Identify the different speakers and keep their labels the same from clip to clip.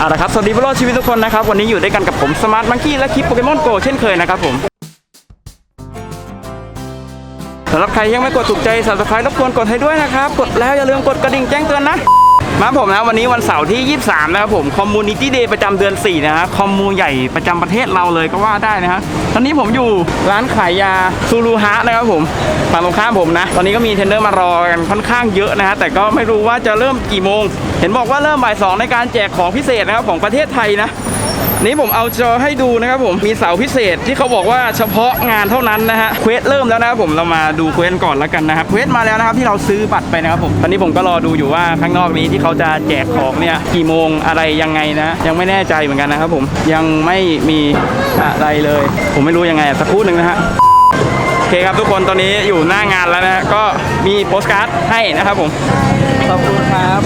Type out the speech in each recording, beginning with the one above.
Speaker 1: เอาละครับ สวัสดีผู้รอดชีวิตทุกคนนะครับ วันนี้อยู่ด้วยกันกับผมสมาร์ทมังคีและคลิปโปเกมอนโกเช่นเคยนะครับผมสำหรับใครยังไม่กดถูกใจสับสไครต์รบกวนกดให้ด้วยนะครับ กดแล้วอย่าลืมกดกระดิ่งแจ้งเตือนนะ มาผมนะวันนี้วันเสาร์ที่ 23 นะครับผมคอมมูนิตี้เดย์ประจำเดือน 4 นะฮะคอมมูใหญ่ประจำประเทศเราเลยก็ว่าได้นะฮะตอนนี้ผมอยู่ร้านขายยาซูรูฮะนะครับผมฝั่งตรงข้ามผมนะ ตอนนี้ก็มีเทนเนอร์มารอกันค่อนข้างเยอะนะฮะแต่ก็ไม่รู้ว่าจะเริ่มกี่โมง เห็นบอกว่าเริ่มบ่ายสองในการแจกของพิเศษนะครับของประเทศไทยนะ นี่ผมเอาจอให้ดูนะครับผมมีเสาพิเศษที่เขาบอกว่าเฉพาะงานเท่านั้นนะฮะเควสเริ่มแล้วนะครับผมเรามาดูเควสก่อนแล้วกันนะครับเควสมาแล้วนะครับที่เราซื้อบัตรไปนะครับผมตอนนี้ผมก็รอดูอยู่ว่าข้างนอกนี้ที่เขาจะแจกของเนี่ยกี่โมงอะไรยังไงนะ ยังไม่แน่ใจเหมือนกันนะครับผมยังไม่มีอะไรเลย ผมไม่รู้ยังไงอะสักครู่หนึ่งนะฮะโอเคครับทุกคนตอนนี้อยู่หน้างานแล้วนะก็มีโปสการ์ดให้นะครับผมขอบคุณครับ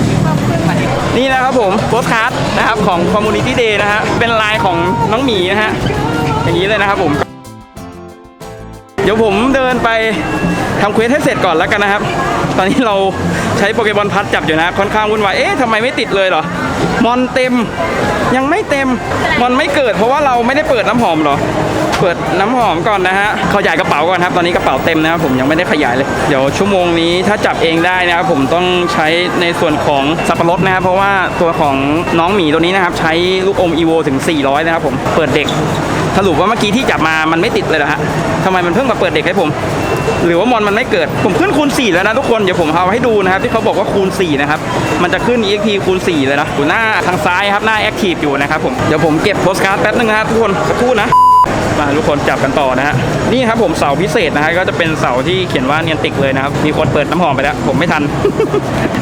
Speaker 1: นี่นะครับผมโปสการ์ดนะครับของ Community Day นะฮะเป็นลายของน้องหมีนะฮะอย่างนี้เลยนะครับผม เดี๋ยวผมเดินไปทำเควสให้เสร็จก่อนแล้วกันนะครับ ตอนนี้เราใช้โปเกมอนพัดจับอยู่นะค่อนข้างวุ่นวายเอ๊ะทำไมไม่ติดเลยเหรอมอนเต็มยังไม่เต็มมอนไม่เกิดเพราะว่าเราไม่ได้เปิดน้ำหอมเหรอ เปิดน้ำหอมก่อนนะฮะขยายกระเป๋าก่อนครับ ตอนนี้กระเป๋าเต็มนะครับผมยังไม่ได้ขยายเลย เดี๋ยวชั่วโมงนี้ถ้าจับเองได้นะครับผมต้องใช้ในส่วนของสับปะรดนะครับเพราะว่าตัวของน้องหมีตัวนี้นะครับใช้ลูกอมอีโวถึง 400 นะครับผมเปิดเด็กสรุปว่าเมื่อกี้ที่จับมามันไม่ติดเลยเหรอฮะทำไมมันเพิ่งมาเปิดเด็กให้ผม หรือว่ามอนมันไม่เกิด ผมขึ้นคูณ 4 แล้วนะทุกคน เดี๋ยวผมเอาให้ดูนะครับ ที่เขาบอกว่าคูณ 4 นะครับ มันจะขึ้น EXP คูณ 4 เลยนะอยู่หน้าทางซ้ายครับ หน้า Active อยู่นะครับผม เดี๋ยวผมเก็บโพสการ์ดแป๊บนึงนะครับทุกคนสักครู่นะ มาทุกคนจับกันต่อนะฮะนี่ครับผมเสาพิเศษนะฮะก็จะเป็นเสาที่เขียนว่าเนียนติกเลยนะครับมีคนเปิดน้ำหอมไปแล้ว ผมไม่ทัน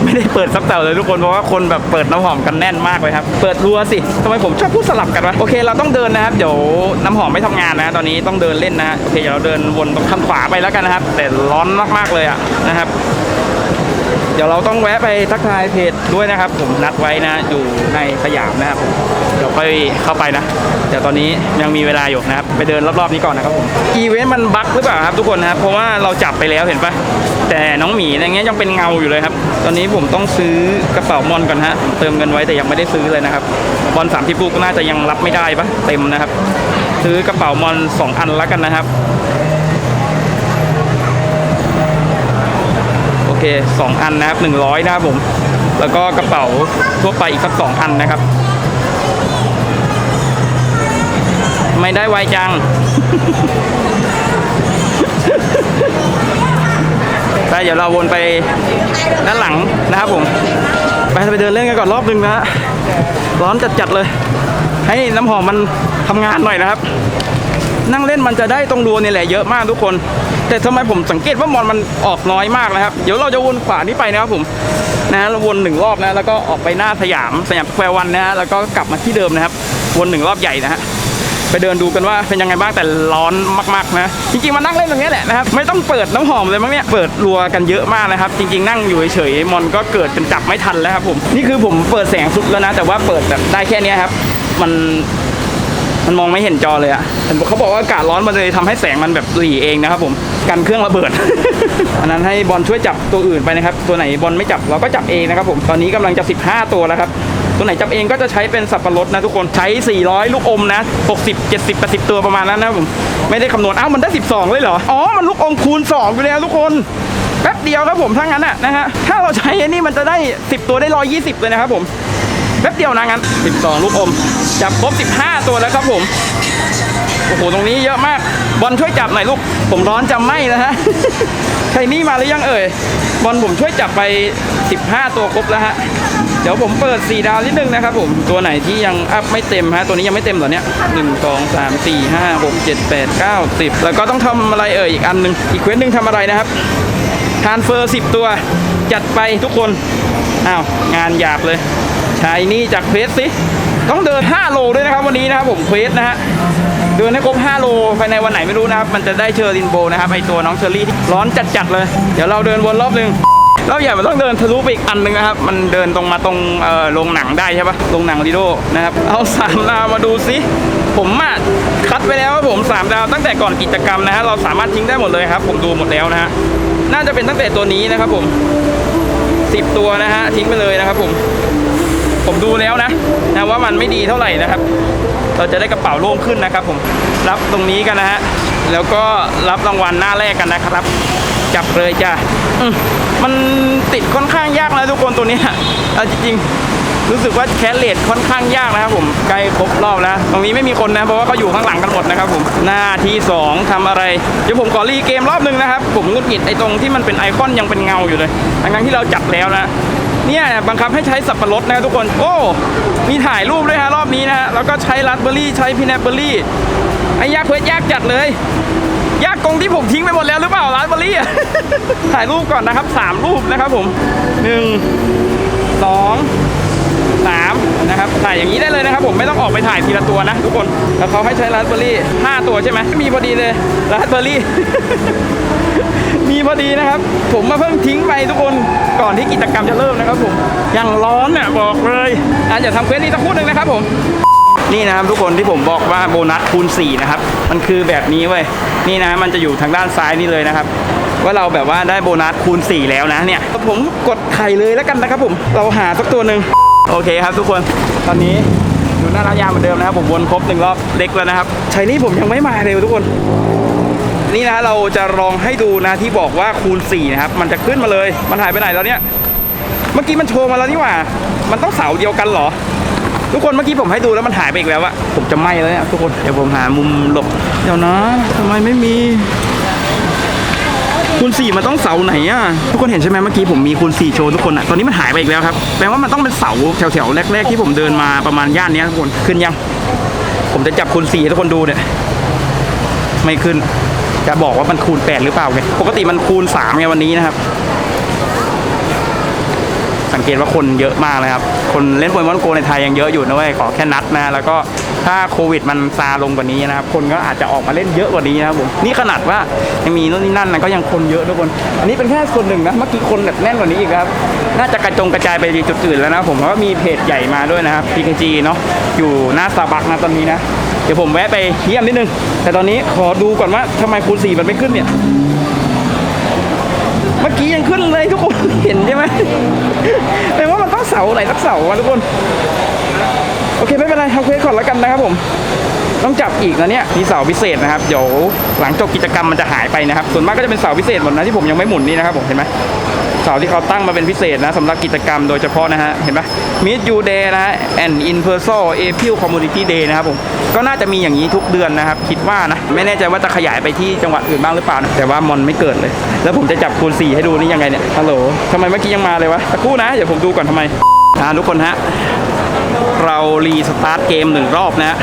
Speaker 1: ไม่ได้เปิดสักเสาเลยทุกคนเพราะว่าคนแบบเปิดน้ำหอมกันแน่นมากเลยครับเปิดรัวสิทำไมผมชอบพูดสลับกันวะโอเคเราต้องเดินนะครับเดี๋ยวน้ำหอมไม่ทำงานนะ ตอนนี้ต้องเดินเล่นนะฮะโอเคเดี๋ยวเราเดินวนตรงข้างขวาไปแล้วกันนะครับ แต่ร้อนมากๆเลยอะนะครับ เดี๋ยวเราต้องแวะไปทักทายเพจด้วยนะครับ ผมนัดไว้นะอยู่ในสยามนะครับผมเดี๋ยวค่อยเข้าไปนะเดี๋ยวตอนนี้ยังมีเวลาอยู่นะครับไปเดินรอบๆนี้ก่อนนะครับผมอีเวนต์มันบั๊กหรือเปล่าครับทุกคนนะครับเพราะว่าเราจับไปแล้วเห็นปะแต่น้องหมีอะไรเงี้ยยังเป็นเงาอยู่เลยครับ ตอนนี้ผมต้องซื้อกระเป๋ามอนก่อนฮะเติมเงินไว้แต่ยังไม่ได้ซื้อเลยนะครับบอลสามที่ลูกน่าจะยังรับไม่ได้ปะเต็มนะครับ ซื้อกระเป๋ามอนสองอันล้วกันนะครับ 2 อันนะครับ 100 นะครับผม แล้วก็กระเป๋าทั่วไปอีกสักสองอันนะครับ ไม่ได้ไวจัง ไปเดี๋ยวเราวนไปด้านหลังนะครับผม ไปไปเดินเล่นกันก่อนรอบนึงนะฮะร้อนจัดๆเลย ให้น้ำหอมมันทำงานหน่อยนะครับ นั่งเล่นมันจะได้ตรงรัวนี่แหละเยอะมากทุกคน แต่ทำไมผมสังเกตว่ามอนมันออกน้อยมากนะครับ เดี๋ยวเราจะวนขวานี้ไปนะครับผมนะเราวนหนึ่งรอบนะแล้วก็ออกไปหน้าสยามสยามสแควร์วันนะฮะแล้วก็กลับมาที่เดิมนะครับ วนหนึ่งรอบใหญ่นะฮะไปเดินดูกันว่าเป็นยังไงบ้างแต่ร้อนมากๆนะจริงๆมานั่งเล่นตรงนี้แหละนะครับไม่ต้องเปิดน้ำหอมเลยมั้งเนี่ยเปิดรัวกันเยอะมากนะครับ จริง ๆ นั่งอยู่เฉยๆมอนก็เกิดจนจับไม่ทันแล้วครับผมนี่คือผมเปิดแสงสุดแล้วนะ แต่ว่าเปิดแบบได้แค่นี้ครับ มัน มันมองไม่เห็นจอเลยอะเห็นเขาบอกว่าอากาศร้อนมันเลยทำให้แสงมันแบบหลีเองนะครับผมกันเครื่องระเบิด อันนั้นให้บอลช่วยจับตัวอื่นไปนะครับ ตัวไหนบอลไม่จับเราก็จับเองนะครับผมตอนนี้กำลังจะ 15 ตัวแล้วครับตัวไหนจับเองก็จะใช้เป็นสับปะรดนะทุกคนใช้ 400 ลูกอมนะ60 70 80 ตัวประมาณนั้นนะครับผมไม่ได้คำนวณอ้าวมันได้ 12 เลยเหรออ๋อมันลูกอมคูณ2อยู่แล้วทุกคนแป๊บเดียวครับผมถ้างั้นอะนะฮะถ้าเราใช้อันนี้มันจะได้ 10 ตัวได้ 120 เลยนะครับผม แป๊บเดียวนะงั้น 12 ลูกอม จับครบ 15 ตัวแล้วครับผม โอ้โห ตรงนี้เยอะมาก บอลช่วยจับหน่อยลูก ผมร้อนจำไม่นะฮะ ใครนี่มาหรือยังเอ่ย บอลผมช่วยจับไป 15 ตัวครบแล้วฮะ เดี๋ยวผมเปิด 4 ดาวนิดนึงนะครับผม ตัวไหนที่ยังอัพไม่เต็มฮะ ตัวนี้ยังไม่เต็มเหรอเนี่ย1 2 3 4 5 6 7 8 9 10แล้วก็ต้องทำอะไรเอ่ยอีกอันหนึ่งอีกเควสหนึ่งทำอะไรนะครับทานเฟอร์10 ตัว จัดไปทุกคน อ้าว งานหยาบเลย ชายนี่จากเควสสิต้องเดิน 5 โลด้วยนะครับวันนี้นะครับผมเควสนะฮะเดินให้ครบ 5 โลภายในวันไหนไม่รู้นะครับ มันจะได้เชอร์รินโบนะครับไอตัวน้องเชอรี่ที่ร้อนจัดๆเลย เดี๋ยวเราเดินวนรอบหนึงรอบใหญ่มันต้องเดินทะลุไปอีกอันหนึ่งนะครับ มันเดินตรงมาตรงโรงหนังได้ใช่ปะโรงหนังลีโดนะครับ เอาสามดาวมาดูสิผมอะคัดไปแล้วว่าผมสามดาวตั้งแต่ก่อนกิจกรรมนะฮะ เราสามารถทิ้งได้หมดเลยครับ ผมดูหมดแล้วนะฮะ น่าจะเป็นตั้งแต่ตัวนี้นะครับผมสิบตัวนะฮะทิ้งไปเลยนะครับผม ผมดูแล้วนะนะว่ามันไม่ดีเท่าไหร่นะครับ เราจะได้กระเป๋าโล่งขึ้นนะครับ ผมรับตรงนี้กันนะฮะแล้วก็รับรางวัลหน้าแรกกันนะครับ จับเลยจ้ะมมันติดค่อนข้างยากนะทุกคนตัวนี้เอาจริงรู้สึกว่าแคสเลดค่อนข้างยากนะครับผมใกล้ครบรอบแล้ว ตรงนี้ไม่มีคนนะเพราะว่าเขาอยู่ข้างหลังกันหมดนะครับผมหน้าที่สองทำอะไร เดี๋ยวผมขอรีเกมรอบหนึ่งนะครับ ผมงุดหงิดไอ้ตรงที่มันเป็นไอคอนยังเป็นเงาอยู่เลยทั้งที่เราจับแล้วนะ เนี่ยบังคับให้ใช้สับปะรดนะทุกคน โอ้ มีถ่ายรูปด้วยฮะรอบนี้นะฮะ แล้วก็ใช้ราสเบอร์รี่ใช้พินแอปเบอร์รี่ ไอ้ยากเควสยากจัดเลย ยากกงที่ผมทิ้งไปหมดแล้วหรือเปล่าราสเบอร์รี่อะถ่ายรูปก่อนนะครับสามรูปนะครับผมหนึ่งสองสามนะครับถ่ายอย่างนี้ได้เลยนะครับผมไม่ต้องออกไปถ่ายทีละตัวนะทุกคน แล้วเขาให้ใช้ราสเบอร์รี่ห้าตัวใช่ไหมมีพอดีเลยราสเบอร์รี่ พอดีนะครับ ผมมาเพิ่งทิ้งไปทุกคนก่อนที่กิจกรรมจะเริ่มนะครับผมยังร้อนเนี่ยบอกเลยอะอย่าทำเควสนี้สักคู่หนึ่งนะครับผมนี่นะครับทุกคนที่ผมบอกว่าโบนัสคูณ4นะครับมันคือแบบนี้เว้ยนี่นะมันจะอยู่ทางด้านซ้ายนี่เลยนะครับ ว่าเราแบบว่าได้โบนัสคูณ 4 แล้วนะเนี่ยผมกดไข่เลยแล้วกันนะครับผมเราหาสักตัวหนึ่งโอเคครับทุกคนตอนนี้อยู่หน้าร้านยาเหมือนเดิมนะครับผมวนครบหนึ่งรอบเล็กแล้วนะครับชัยนี่ผมยังไม่มาเลยทุกคน นี่นะเราจะลองให้ดูนะที่บอกว่าคูณ4นะครับมันจะขึ้นมาเลยมันหายไปไหนแล้วเนี่ยเมื่อกี้มันโชว์มาแล้วนี่หว่า มันต้องเสาเดียวกันเหรอ ทุกคนเมื่อกี้ผมให้ดูแล้วมันหายไปอีกแล้วอะผมจะไหม้แล้วเนี่ยทุกคนเดี๋ยวผมหามุมหลบเดี๋ยวนะทำไมไม่มีคูณ4มันต้องเสาไหนอะทุกคนเห็นใช่ไหมเมื่อกี้ผมมีคูณ4โชว์ทุกคนอะตอนนี้มันหายไปอีกแล้วครับแปลว่ามันต้องเป็นเสาแถวๆแรก ๆ ที่ผมเดินมาประมาณย่านนี้ทุกคนขึ้นยัง ผมจะจับคูณ4ให้ทุกคนดูเนี่ยไม่ขึ้น จะบอกว่ามันคูณ 8 หรือเปล่าไงปกติมันคูณ3ไงวันนี้นะครับ สังเกตว่าคนเยอะมากเลยครับ คนเล่นโปเกมอนโกในไทยยังเยอะอยู่นะเว้ยขอแค่นัดนะ แล้วก็ถ้าโควิดมันซาลงกว่านี้นะครับ คนก็อาจจะออกมาเล่นเยอะกว่านี้นะครับผมนี่ขนาดว่ายังมีนู่นนี่นั่นนะก็ยังคนเยอะทุกคน อันนี้เป็นแค่ส่วนหนึ่งนะเมื่อกี้คนแบบแน่นกว่านี้อีกครับ น่าจะกระจงกระจายไปจุดอื่นแล้วนะผมเพราะว่ามีเพจใหญ่มาด้วยนะครับ PKG เนาะอยู่หน้าสตาร์บัคนะตอนนี้นะ ดี๋ยวผมแวะไปเยี่ยมนิดนึง แต่ตอนนี้ขอดูก่อนว่าทำไมคูณ4มันไม่ขึ้นเนี่ย เมื่อกี้ยังขึ้นเลยทุกคนเห็นใช่ไหมแปลว่ามันต้องเสาไหนสักเสาอะทุกคน โอเคไม่เป็นไรเอาเควสก่อนแล้วกันนะครับผมต้องจับอีกนะเนี่ยมีเสาพิเศษนะครับเดี๋ยวหลังจบกิจกรรมมันจะหายไปนะครับ ส่วนมากก็จะเป็นเสาพิเศษหมดนะที่ผมยังไม่หมุนนี่นะครับผมเห็นไหม เสาที่เขาตั้งมาเป็นพิเศษนะสำหรับกิจกรรมโดยเฉพาะนะฮะ เห็นไหม Meet You Day นะฮะ and In Person April Community Day นะครับผม ก็น่าจะมีอย่างนี้ทุกเดือนนะครับ คิดว่านะ ไม่แน่ใจว่าจะขยายไปที่จังหวัดอื่นบ้างหรือเปล่านะแต่ว่ามอนไม่เกิดเลย แล้วผมจะจับคูณ4ให้ดูนี่ยังไงเนี่ยฮัลโหลทำไมเมื่อกี้ยังมาเลยวะสักครู่นะเดี๋ยวผมดูก่อนทำไมอ่าทุกคนฮะเรารีสตาร์ทเกมหนึ่งรอบนะฮะ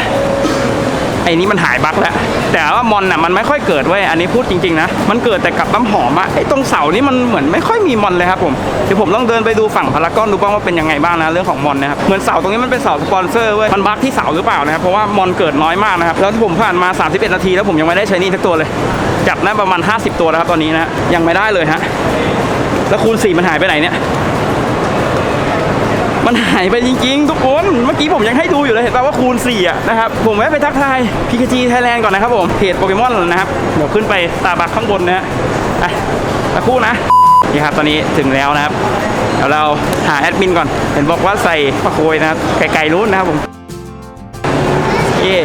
Speaker 1: ไอ้นี่มันหายบั๊กแล้วแต่ว่ามอนอะมันไม่ค่อยเกิดเว้ยอันนี้พูดจริงๆนะมันเกิดแต่กับน้ำหอมอะไอ้ตรงเสานี่มันเหมือนไม่ค่อยมีมอนเลยครับผมเดี๋ยวผมต้องเดินไปดูฝั่งพารากอนดูบ้างว่าเป็นยังไงบ้างนะเรื่องของมอนนะครับเหมือนเสาตรงนี้มันเป็นเสาสปอนเซอร์เว้ยมันบั๊กที่เสาหรือเปล่านะครับเพราะว่ามอนเกิดน้อยมากนะครับแล้วผมผ่านมา 31 นาที แล้วผมยังไม่ได้ใช้นี่ทักตัวเลย จับได้ประมาณ 50 ตัวแล้วครับตอนนี้นะฮะยังไม่ได้เลยฮะแล้วคูณ4มันหายไปไหนเนี่ย มันหายไปจริงๆ ทุกคน เมื่อกี้ผมยังให้ดูอยู่เลยเห็นป่าว่าคูณ4อะนะครับ ผมแวะไปทักทาย PKG Thailand ก่อนนะครับผม เพจโปเกมอนนะครับ เดี๋ยวขึ้นไปตาบักข้างบนนะฮะอะสักครู่นะ นี่ครับ ตอนนี้ถึงแล้วนะครับ เดี๋ยวเราหาแอดมินก่อน เห็นบอกว่าใส่ปะโคยนะครับไกลๆนู้นนะครับผม เย่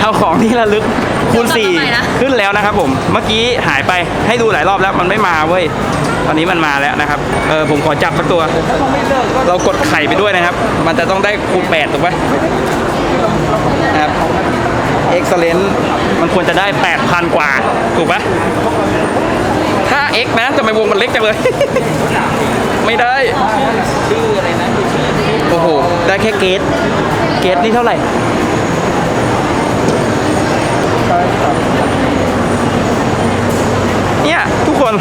Speaker 1: เอาของที่ระลึกคูณ
Speaker 2: เดี๋ยวกลับมาใหม่นะ
Speaker 1: 4ขึ้นแล้วนะครับผม เมื่อกี้หายไปให้ดูหลายรอบแล้วมันไม่มาเว้ยต อนนี้มันมาแล้วนะครับ เออผมขอจับสักตัว เรากดไข่ไปด้วยนะครับ มันจะต้องได้คูณ8ถูกไหมนะครับ excellent มันควรจะได้8,000กว่า ถูกไหมถ้า x นะจะไมวงมันเล็กจังเลย ไม่ได้ชื่ออะไรนะโอ้โห ได้แค่เกตเกตนี่เท่าไหร่เนี่ย ทุกคน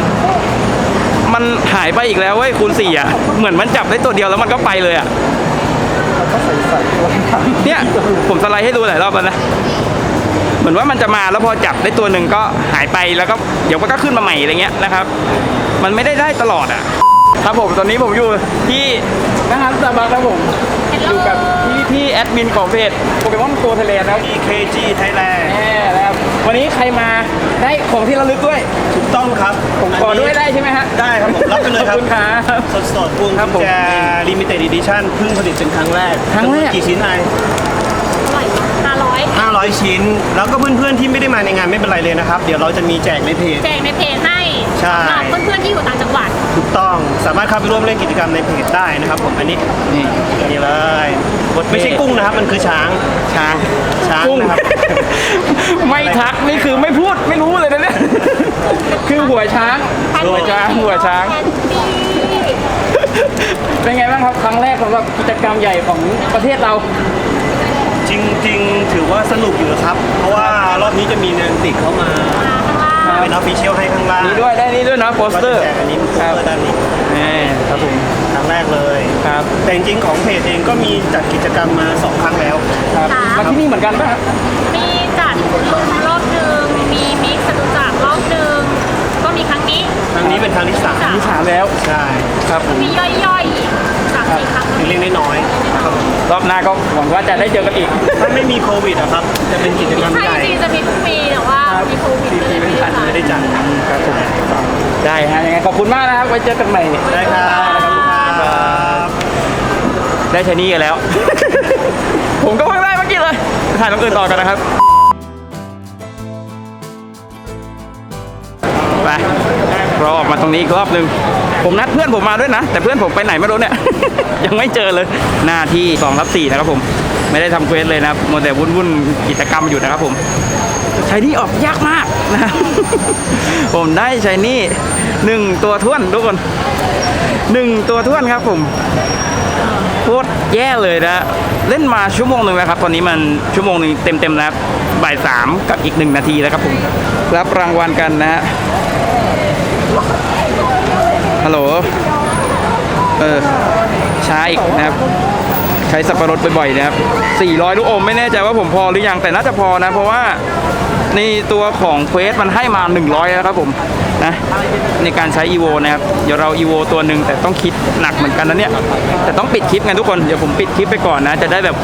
Speaker 1: มันหายไปอีกแล้วเว้ยคูณสี่อะ เหมือนมันจับได้ตัวเดียวแล้วมันก็ไปเลยอะเนี่ยผมสไลด์ให้ดูหลายรอบแล้วนะเหมือนว่ามันจะมาแล้วพอจับได้ตัวหนึ่งก็หายไปแล้วก็เดี๋ยวมันก็ขึ้นมาใหม่อะไรเงี้ยนะครับ มันไม่ได้ได้ตลอดอะครับผมตอนนี้ผมอยู่ที่นะครับสตาร์บัคครับผม อยู่กับพี่พี่แอดมินของเพจโปเกมอนโกไทยแลนด์นะครับ
Speaker 2: EKG Thailand
Speaker 1: แน่นะครับ วันนี้ใครมาได้ของที่ระลึกด้วย
Speaker 2: ถูกต้องครับ
Speaker 1: ผมขอด้วยได้ใช่ไหมฮะ
Speaker 2: ได้ครับผมรับไปเลยค
Speaker 1: ข
Speaker 2: รั
Speaker 1: อบบคุณครับ
Speaker 2: สดสดๆพวง
Speaker 1: ครับผม
Speaker 2: กุญแจ Limited Edition เพิ่งผลิตเป็นครั้งแรก
Speaker 1: ครั้งแรก
Speaker 2: จำนวนกี่ชิ้นไอ
Speaker 3: อร่อยห้าร้อย
Speaker 2: 500ชิ้น แล้วก็เพื่อนๆที่ไม่ได้มาในงานไม่เป็นไรเลยนะครับ เดี๋ยวเราจะมีแจกในเพจ
Speaker 3: แจกในเพจให้
Speaker 2: ใช่
Speaker 3: สำหรับเพื่อนๆที่อยู่ต่างจังหวัด
Speaker 2: ถูกต้องสามารถเข้าไปร่วมเล่นกิจกรรมในเพจได้นะครับผมอันนี้
Speaker 1: นี่
Speaker 2: นี่เลยไม่ใช่กุ้งนะครับ มันคือช้าง
Speaker 1: ช้าง
Speaker 2: ช้าง
Speaker 1: กุ้ง
Speaker 2: นะครับ
Speaker 1: ไม่ทักนี่คือไม่พูดไม่รู้เลยนะเนี่ย คือหัวช้าง หัวช้างหัวช้าง เป็นไงบ้างครับครั้งแรกสำหรับกิจกรรมใหญ่ของประเทศเรา
Speaker 2: จริง ๆ ถือว่าสนุกอยู่นะครับ เพราะว่ารอบนี้จะมีเนินติดเข้ามา เป็นออฟฟิเชียลให้ข้างล่าง
Speaker 1: นี่ด้วยได้นี่ด้วยนะโปสเตอร์
Speaker 2: ว่าจะแจกอันนี้โปส
Speaker 1: ครับ
Speaker 2: เตอร์ด้านนี้
Speaker 1: นี่ครับผม
Speaker 2: ครั้งแรกเลย
Speaker 1: ครับ
Speaker 2: แต่จริงๆของเพจเองก็มีจัดกิจกรรมมาสองครั้งแล้ว
Speaker 1: ครับมาที่นี่เหมือนกันป่ะครับ
Speaker 3: มีจัดลุมรอบหนึ่งมีมิกซ์จตุจักรรอบหนึ่งก็มีครั้งนี้
Speaker 2: ครั้งนี้เป็นครั้งที่สาม
Speaker 3: จ้ะ
Speaker 1: ที่สามแล้ว
Speaker 2: ใช่
Speaker 1: ครับผม
Speaker 3: มีย่อยๆอีกสามสี่ครั้ง
Speaker 2: เล็กๆน้อยๆนะครับผม
Speaker 1: รอบหน้าก็หวังว่าจะได้เจอกันอีก
Speaker 2: ถ้าไม่มีโควิดอะครับ จะเป็นกิจกรรม
Speaker 3: ใช่
Speaker 2: ใหญ่
Speaker 3: จริงๆจะมีทุกปีแต่ว่า มีโควิดก็เลยไม่ได้จัด
Speaker 2: ไม่ได้จัด
Speaker 1: ครับผมได้ฮะยังไงขอบคุณมากนะครับไว้เจอกันใหม่
Speaker 2: ได้ครับ
Speaker 1: ได้ใช้หนี่กันแล้ว ผมก็เพิ่งได้เมื่อกี้เลยถ่ายตรงอื่นต่อกันนะครับไปราออกมาตรงนี้อีกรอบหนึ่งผมนัดเพื่อนผมมาด้วยนะ แต่เพื่อนผมไปไหนไม่รู้เนี่ย ยังไม่เจอเลยหน้าที่2รับ4นะครับผม ไม่ได้ทำเควสเลยนะครับมัวแต่วุ่นๆกิจกรรมอยู่นะครับผม ใช้นี่ออกยากมากนะผมได้ใช้นี่หนึ่งตัวท้วนทุกคนหนึ่งตัวท้วนครับผมโคตรแย่เลยนะเล่นมาชั่วโมงหนึ่งแล้วครับ ตอนนี้มันชั่วโมงหนึ่งเต็มๆแล้วบบ่ายสามกับอีกหนึ่งนาทีแล้วครับผมรับรางวัลกันนะฮะฮัลโหลเออช้าอีกนะครับ ใช้สับปะรดบ่อยๆนะครับ 400 ลูกอมไม่แน่ใจว่าผมพอหรือยังแต่น่าจะพอนะ เพราะว่าในตัวของเควสมันให้มา 100 แล้วครับผมนะในการใช้ EVO นะครับ เดี๋ยวเรา EVO ตัวหนึ่งแต่ต้องคิดหนักเหมือนกันนะเนี่ย แต่ต้องปิดคลิปกันทุกคน เดี๋ยวผมปิดคลิปไปก่อนนะ จะได้แบบ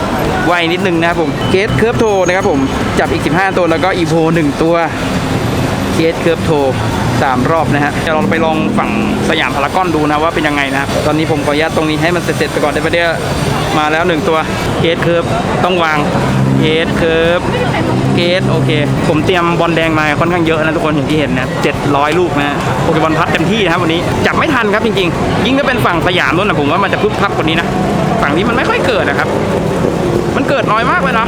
Speaker 1: ไวนิดนึงนะครับผมเกสเคิร์ฟโทนะครับผมจับอีก 15 ตัวแล้วก็ EVO 1ตัวเกสเคิร์ฟโท สามรอบนะฮะเดี๋ยวเราไปลองฝั่งสยามพารากอนดูนะว่าเป็นยังไงนะครับตอนนี้ผมขออนุญาตตรงนี้ให้มันเสร็จๆไปก่อนได้ปะเดี๋ยวมาแล้วหนึ่งตัวเกสเคิร์ฟต้องวางเกสเคิร์ฟเกสโอเค ผมเตรียมบอลแดงมาค่อนข้างเยอะนะทุกคนอย่างที่เห็นนะ700ลูกนะโปเกมอนพัดเต็มที่นะครับวันนี้จับไม่ทันครับจริงๆ ยิ่งถ้าเป็นฝั่งสยามนู่นนะผมว่ามันจะพึบพับกว่านี้นะฝั่งนี้มันไม่ค่อยเกิดนะครับ มันเกิดน้อยมากเลยนะ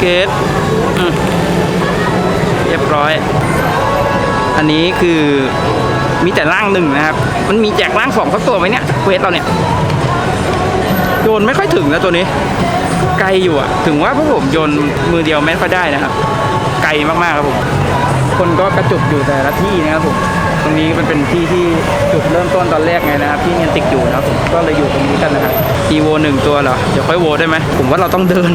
Speaker 1: เกตอืม รียบร้อย อันนี้คือมีแต่ร่างหนึ่งนะครับ มันมีแจกร่างสองสักตัวไหมเนี่ยเควสเราเนี่ย โยนไม่ค่อยถึงนะตัวนี้ ไกลอยู่อะถึงว่าพวกผมโยนมือเดียวไม่ค่อยได้นะครับ ไกลมากๆครับผม คนก็กระจุกอยู่แต่ละที่นะครับผม ตรงนี้มันเป็นที่ที่จุดเริ่มต้นตอนแรกไงนะครับ ที่เนียนติกอยู่นะครับผม ก็เลยอยู่ตรงนี้กันนะครับอีโวหนึ่งตัวเหรอ เดี๋ยวค่อยโวได้ไหม ผมว่าเราต้องเดิน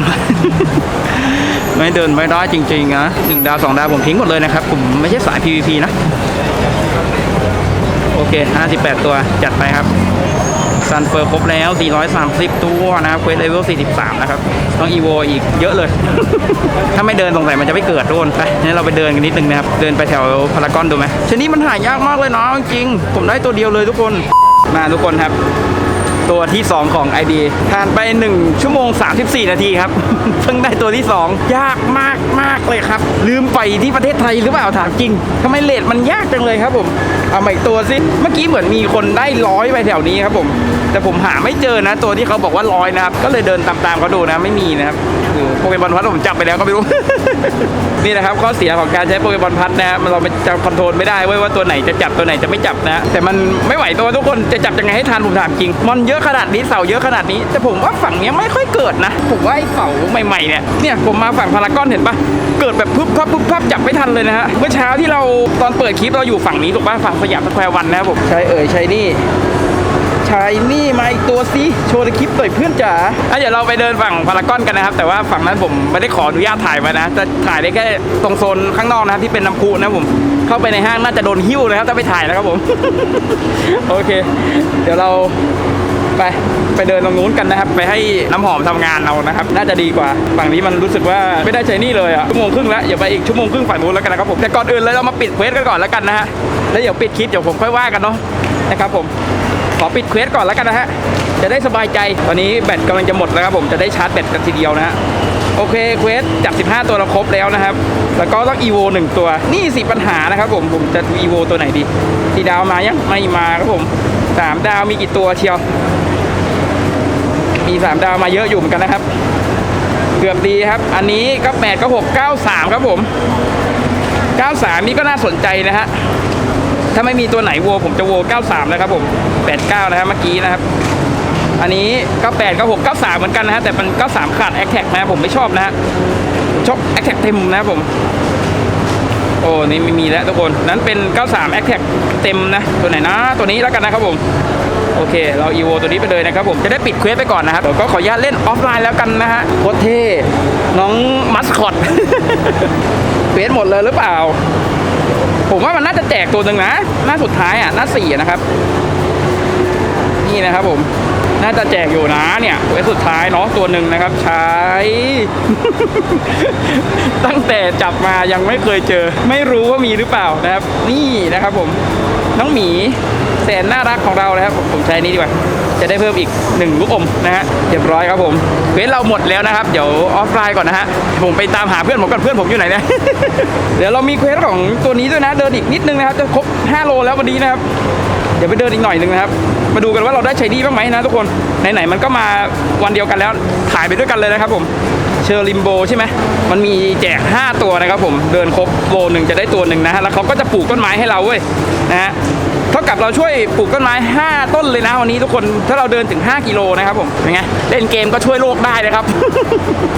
Speaker 1: ไม่เดินไม่ได้จริงๆนะหนึ่งดาวสองดาวผมทิ้งหมดเลยนะครับ ผมไม่ใช่สาย PVP นะ โอเค 58 ตัวจัดไปครับซันเฟอร์ครบแล้ว 430 ตัวนะครับเควสเลเวล 43 นะครับ ต้องอีโวอีกเยอะเลย ถ้าไม่เดินสงสัยมันจะไม่เกิดทุกคนไปงั้นเราไปเดินกันนิดนึงนะครับ เดินไปแถวพารากอนดูไหมชนิดมันหายากมากเลยเนาะจริง ผมได้ตัวเดียวเลยทุกคน มาทุกคนครับ ตัวที่ 2 ของ ID ผ่านไป 1 ชั่วโมง 34 นาทีครับ เพิ่งได้ตัวที่ 2 ยากมากมากเลยครับ ลืมไปที่ประเทศไทยหรือเปล่าถามจริงทำไมเลทมันยากจังเลยครับผม เอามาอีกตัวสิเมื่อกี้เหมือนมีคนได้ร้อยไปแถวนี้ครับผม แต่ผมหาไม่เจอนะ ตัวที่เขาบอกว่าร้อยนะครับ ก็เลยเดินตามๆเขาดูนะไม่มีนะครับคือโปเกมอนพัทผมจับไปแล้วก็ไม่รู้ นี่นะครับข้อเสียของการใช้โปเกมอนพัทนะมันเราจะคอนโทรลไม่ได้เว้ยว่าตัวไหนจะจับตัวไหนจะไม่จับนะ แต่มันไม่ไหวตัวทุกคนจะจับยังไงให้ทันผมถามจริงมอนเยอะขนาดนี้เสาเยอะขนาดนี้ แต่ผมว่าฝั่งเนี้ยไม่ค่อยเกิดนะ ผมว่าไอ้เสาใหม่ๆเนี่ยเนี่ยผมมาฝั่งพารากอนเห็นปะเกิดแบบพึบพับพึบพับจับไม่ทันเลยนะฮะเมื่อเช้าที่เราตอนเปิดคลิปเราอยู่ฝั่งนี้ถูกปะฝั่งสยามสแควร์วันนะครับผม ใช่เอ่ยใช่นี่ใชชายนี่มาอีกตัวสิโชว์ในคลิปหน่อยเพื่อนจ๋าอะเดี๋ยวเราไปเดินฝั่งพารากอนกันนะครับ แต่ว่าฝั่งนั้นผมไม่ได้ขออนุญาตถ่ายไว้นะจะถ่ายได้แค่ตรงโซนข้างนอกนะครับที่เป็นน้ำพุนะครับผม เข้าไปในห้างน่าจะโดนหิ้วนะครับถ้าไปถ่ายนะครับผม โอเค เดี๋ยวเรา ไปไปเดินตรงนู้นกันนะครับ ไปให้น้ำหอมทำงานเรานะครับ น่าจะดีกว่าฝั่งนี้มันรู้สึกว่าไม่ได้ใช้นี่เลยอะชั่วโมงครึ่งแล้วอย่าไปอีกชั่วโมงครึ่งฝั่งนู้นแล้วกันนะครับผมแต่ก่อนอื่นเลยเรามาปิดเควสกันก่อนแล้วกันนะฮะแล้วเดี๋ยวปิดคลิปเดี๋ยวผมค่อยว่ากันเนาะนะครับผมขอปิดเควสก่อนแล้วกันนะฮะจะได้สบายใจตอนนี้แบตกำลังจะหมดแล้วครับผมจะได้ชาร์จแบตกันทีเดียวนะฮะโอเคเควสจาก15 ตัวเราครบแล้วนะครับ แล้วก็ต้อง EVO 1ตัว นี่สิปัญหานะครับผม ผมจะ EVO ตัวไหนดี สีดาวมายัง ไม่มาครับผมสามดาวมีกี่ตัวเชียว มี3ดาวมาเยอะอยู่เหมือนกันนะครับ เกือบดีครับ อันนี้ก็8ก็6 9 3ครับผม93นี่ก็น่าสนใจนะฮะถ้าไม่มีตัวไหนโวผมจะโว93นะครับผม89นะครับเมื่อกี้นะครับ อันนี้ก็8ก็6 93เหมือนกันนะฮะแต่มัน93ขาดแอคแท็กนะผมไม่ชอบนะฮะชอบแอคแท็กเต็มนะครับผมโอ้นี่ไม่มีแล้วทุกคน นั้นเป็น 93 a c t a c เต็มนะ ตัวไหนนะ ตัวนี้แล้วกันนะครับผม โอเค เรา EVO ตัวนี้ไปเลยนะครับผมจะได้ปิดเควสไปก่อนนะครับเดี๋ยวก็ขออนุญาตเล่นออฟไลน์แล้วกันนะฮะโคตรเท่น้องมัสคอตเควสหมดเลยหรือเปล่า ผมว่ามันน่าจะแจกตัวหนึ่งนะ หน้าสุดท้ายอะหน้าสี่นะครับ นี่นะครับผมน่าจะแจกอยู่นะเนี่ยเวสุดท้ายเนาะตัวหนึ่งนะครับ ใช้ ตั้งแต่จับมายังไม่เคยเจอ ไม่รู้ว่ามีหรือเปล่านะครับ นี่นะครับผม น้องหมี แสนน่ารักของเรานะครับผมใช้นี้ดีกว่าจะได้เพิ่มอีกหนึ่งลูกอมนะฮะเรียบร้อยครับผมเควสเราหมดแล้วนะครับ เดี๋ยวออฟไลน์ก่อนนะฮะผมไปตามหาเพื่อนผมก่อนเพื่อนผมอยู่ไหนเนี่ยเดี๋ยวเรามีเควสของตัวนี้ด้วยนะ เดินอีกนิดนึงนะครับจะครบ 5 โลแล้ววันนี้นะครับเดี๋ยวไปเดินอีกหน่อยหนึงนะครับ มาดูกันว่าเราได้ใช้ดีบ้างไหมนะทุกคนไหนๆมันก็มาวันเดียวกันแล้วถ่ายไปด้วยกันเลยนะครับผมเชอร์ลิมโบใช่ไหม มันมีแจก 5 ตัวนะครับผมเดินครบโลหนึ่งจะได้ตัวหนึ่งนะฮะแล้วเขาก็จะปลูกต้นไม้ให้เราเว้ยนะฮะเท่ากับเราช่วยปลูกต้นไม้ 5 ต้นเลยนะวันนี้ทุกคนถ้าเราเดินถึง 5 กิโลนะครับผมเป็นไงเล่นเกมก็ช่วยโลกได้นะครับ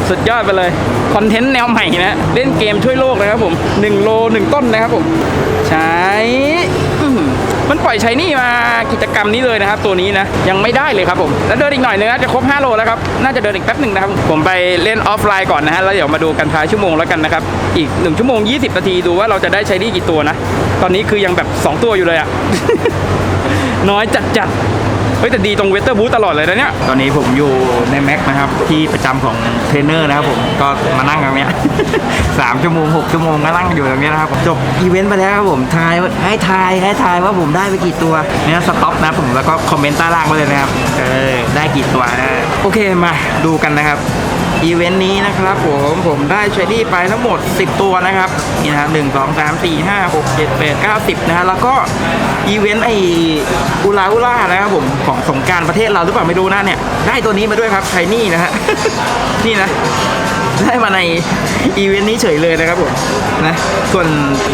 Speaker 1: สุดยอดไปเลยคอนเทนต์แนวใหม่นะเล่นเกมช่วยโลกนะครับผม1โล1ต้นนะครับผมใช้ มันปล่อยใช้นี่มากิจกรรมนี้เลยนะครับ ตัวนี้นะยังไม่ได้เลยครับผมแล้วเดินอีกหน่อยนึงนะจะครบ 5 โลแล้วครับน่าจะเดินอีกแป๊บหนึ่งนะครับผมไปเล่นออฟไลน์ก่อนนะฮะแล้วเดี๋ยวมาดูกันท้ายชั่วโมงแล้วกันนะครับอีก 1 ชั่วโมง 20 นาทีดูว่าเราจะได้ใช้นี่กี่ตัวนะ ตอนนี้คือยังแบบ 2 ตัวอยู่เลยอะน้อยจัดจัด เฮ้ยแต่ดีตรงเวเตอร์บูตลอดเลยนะเนี่ย ตอนนี้ผมอยู่ในแม็กนะครับ ที่ประจำของเทรนเนอร์นะครับผมก็มานั่งตรงเนี้ย สามชั่วโมงหกชั่วโมงก็นั่งอยู่ตรงเนี้ยนะครับผมจบอีเวนต์ไปแล้วครับผมทายว่าให้ทายให้ทายว่าผมได้ไปกี่ตัวเนี่ยสต็อปนะผมแล้วก็คอมเมนต์ใต้ล่างไว้เลยนะครับเออได้กี่ตัวนะโอเคมาดูกันนะครับ อีเวนต์นี้นะครับผมผมได้เชอรี่ไปทั้งหมด 10 ตัวนะครับนี่นะหนึ่งสองสามสี่ห้าหกเจ็ดแปดเก้าสิบนะฮะแล้วก็อีเวนต์ไออุลาอุล่านะครับผมของสงการประเทศเราหรือเปล่าไม่รู้นะเนี่ยได้ตัวนี้มาด้วยครับไทนี่นะฮะนี่นะ ได้มาในอีเวนต์นี้เฉยเลยนะครับผมนะส่วน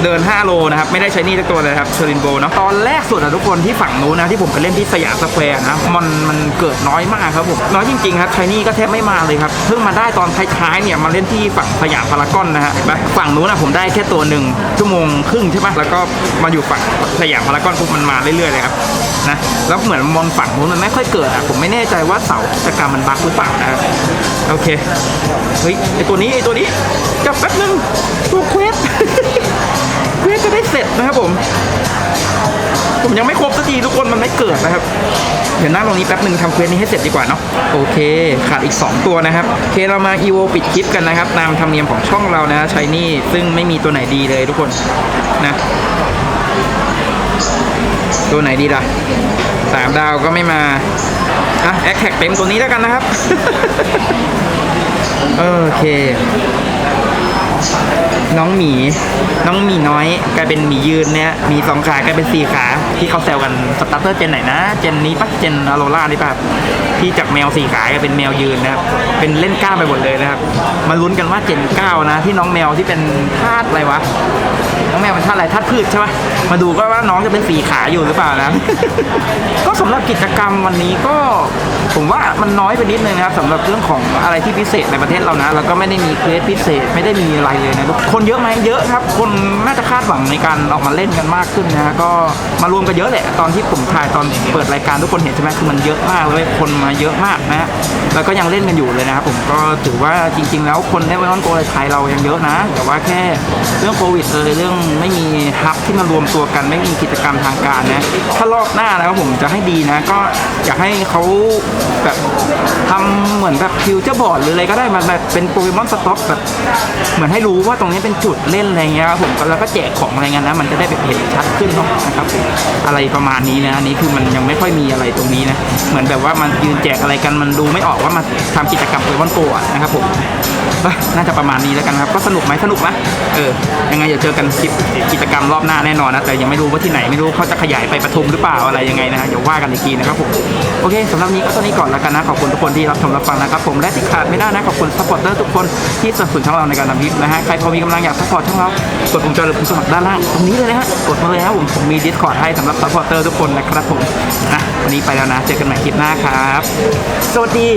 Speaker 1: เดิน 5 โลนะครับ ไม่ได้ใช้นี่สักตัวเลยครับเชอรินโบเนาะตอนแรกสุดอะทุกคนที่ฝั่งนู้นนะที่ผมไปเล่นที่สยามสแควร์นะมันมันเกิดน้อยมากครับผมน้อยจริงๆครับใช้นี่ก็แทบไม่มาเลยครับเพิ่งมาได้ตอนท้ายๆเนี่ยมาเล่นที่ฝั่งสยามพารากอนนะฮะเห็นปะฝั่งนู้นนะผมได้แค่ตัวหนึ่งชั่วโมงครึ่งใช่ปะแล้วก็มาอยู่ฝั่งสยามพารากอนปุ๊บมันมาเรื่อยๆเลยครับนะแล้วเหมือนมอนฝั่งนู้นมันไม่ค่อยเกิดอะผมไม่แน่ใจว่าเสากิจกรรมมันบั๊กหรือเปล่านะครับโอเคเฮ้ยไอตัวนี้ไอตัวนี้จับแป๊บนึงตัวเควสเควสจะได้เสร็จนะครับผม ผมยังไม่ครบสักทีทุกคนมันไม่เกิดนะครับ เดี๋ยวนั่งตรงนี้แป๊บหนึ่งทำเควสนี้ให้เสร็จดีกว่าเนาะโอเค ขาดอีก 2 ตัวนะครับโอเคเรามาอีโวปิดคลิปกันนะครับ ตามธรรมเนียมของช่องเรานะใช้นี่ซึ่งไม่มีตัวไหนดีเลยทุกคนนะตัวไหนดีล่ะสามดาวก็ไม่มา อะแอคแท็กเต็มตัวนี้แล้วกันนะครับ โอเค น้องหมี น้องหมีน้อย กลายเป็นหมียืนเนี่ยมีสองขากลายเป็นสี่ขาที่เขาแซวกันสตาร์เตอร์เจนไหนนะ เจนนี้ปะเจนอโรล่านี่ปะที่จากแมวสี่ขากลายเป็นแมวยืนนะครับเป็นเล่นกล้ามไปหมดเลยนะครับมาลุ้นกันว่าเจนเก้านะ ที่น้องแมวที่เป็นธาตุอะไรวะน้องแมวเป็นธาตุอะไรธาตุพืชใช่ปะมาดูก็ว่าน้องจะเป็นสีขาอยู่หรือเปล่านะ ก็สำหรับกิจกรรมวันนี้ก็ผมว่ามันน้อยไปนิดนึงนะครับสำหรับเรื่องของอะไรที่พิเศษในประเทศเรานะ แล้วก็ไม่ได้มีเคสพิเศษไม่ได้มีอะไรเลยนะทุกคคนเยอะไหมเยอะครับ คนน่าจะคาดหวังในการออกมาเล่นกันมากขึ้นนะฮะก็มารวมกันเยอะแหละตอนที่ผมถ่ายตอนเปิดรายการทุกคนเห็นใช่ไหมคือมันเยอะมากเลยคนมาเยอะมากนะฮะแล้วก็ยังเล่นกันอยู่เลยนะครับผมก็ถือว่าจริง ๆ แล้วคนในวันนอนโกในไทยเรายังเยอะนะ แต่ว่าแค่เรื่องโควิดเลยเรื่องไม่มีฮับที่มารวมตัวกันไม่มีกิจกรรมทางการนะถ้ารอบหน้านะครับผมจะให้ดีนะ ก็อยากให้เขาแบบทำเหมือนแบบฟิวเจอร์บอร์ดหรืออะไรก็ได้มันแบบเป็นโปเกมอนสต็อกแบบเหมือนให้รู้ว่าตรงนี้เป็นจุดเล่นอะไรเงี้ยครับผมแล้วก็แจกของอะไรเงี้ยนะ มันจะได้แบบเห็นชัดขึ้นเนาะนะครับผมอะไรประมาณนี้นะอันนี้คือมันยังไม่ค่อยมีอะไรตรงนี้นะเหมือนแบบว่ามันยืนแจกอะไรกันมันดูไม่ออกว่ามาทำกิจกรรมโปเกมอนโกะนะครับผม เอ้ยน่าจะประมาณนี้แล้วกันครับ ก็สนุกไหมสนุกนะเออยังไงเดี๋ยวเจอกันคลิปกิจกรรมรอบหน้าแน่นอนนะแต่ยังไม่รู้ว่าที่ไหนไม่รู้เขาจะขยายไปปทุมหรือเปล่าอะไรยังไงนะฮะเดี๋ยวว่ากันอีกทีนะครับผมโอเคสำหรับนี้ก็เท่านี้ก่อนแล้วกันนะขอบคุณทุกคนที่รับชมรับฟังนะครับผมและที่ขาดไม่ได้นะขอบคุณซัพพอร์ตเตอร์ทุกคนที่สนับสนุนช่องเราในการทำคลิปนะฮะใครพอมีกำลังอยากซัพพอร์ตช่องเรากดปุ่มจอยหรือปุ่มสมัครด้านล่างตรงนี้เลยนะฮะกดมาเลยครับผมผมมี Discord ให้สำหรับซัพพอร์ตเตอร์ทุกคนนะครับผมนะวันนี้ไปแล้วนะเจอกันใหม่คลิปหน้าครับ สวัสดี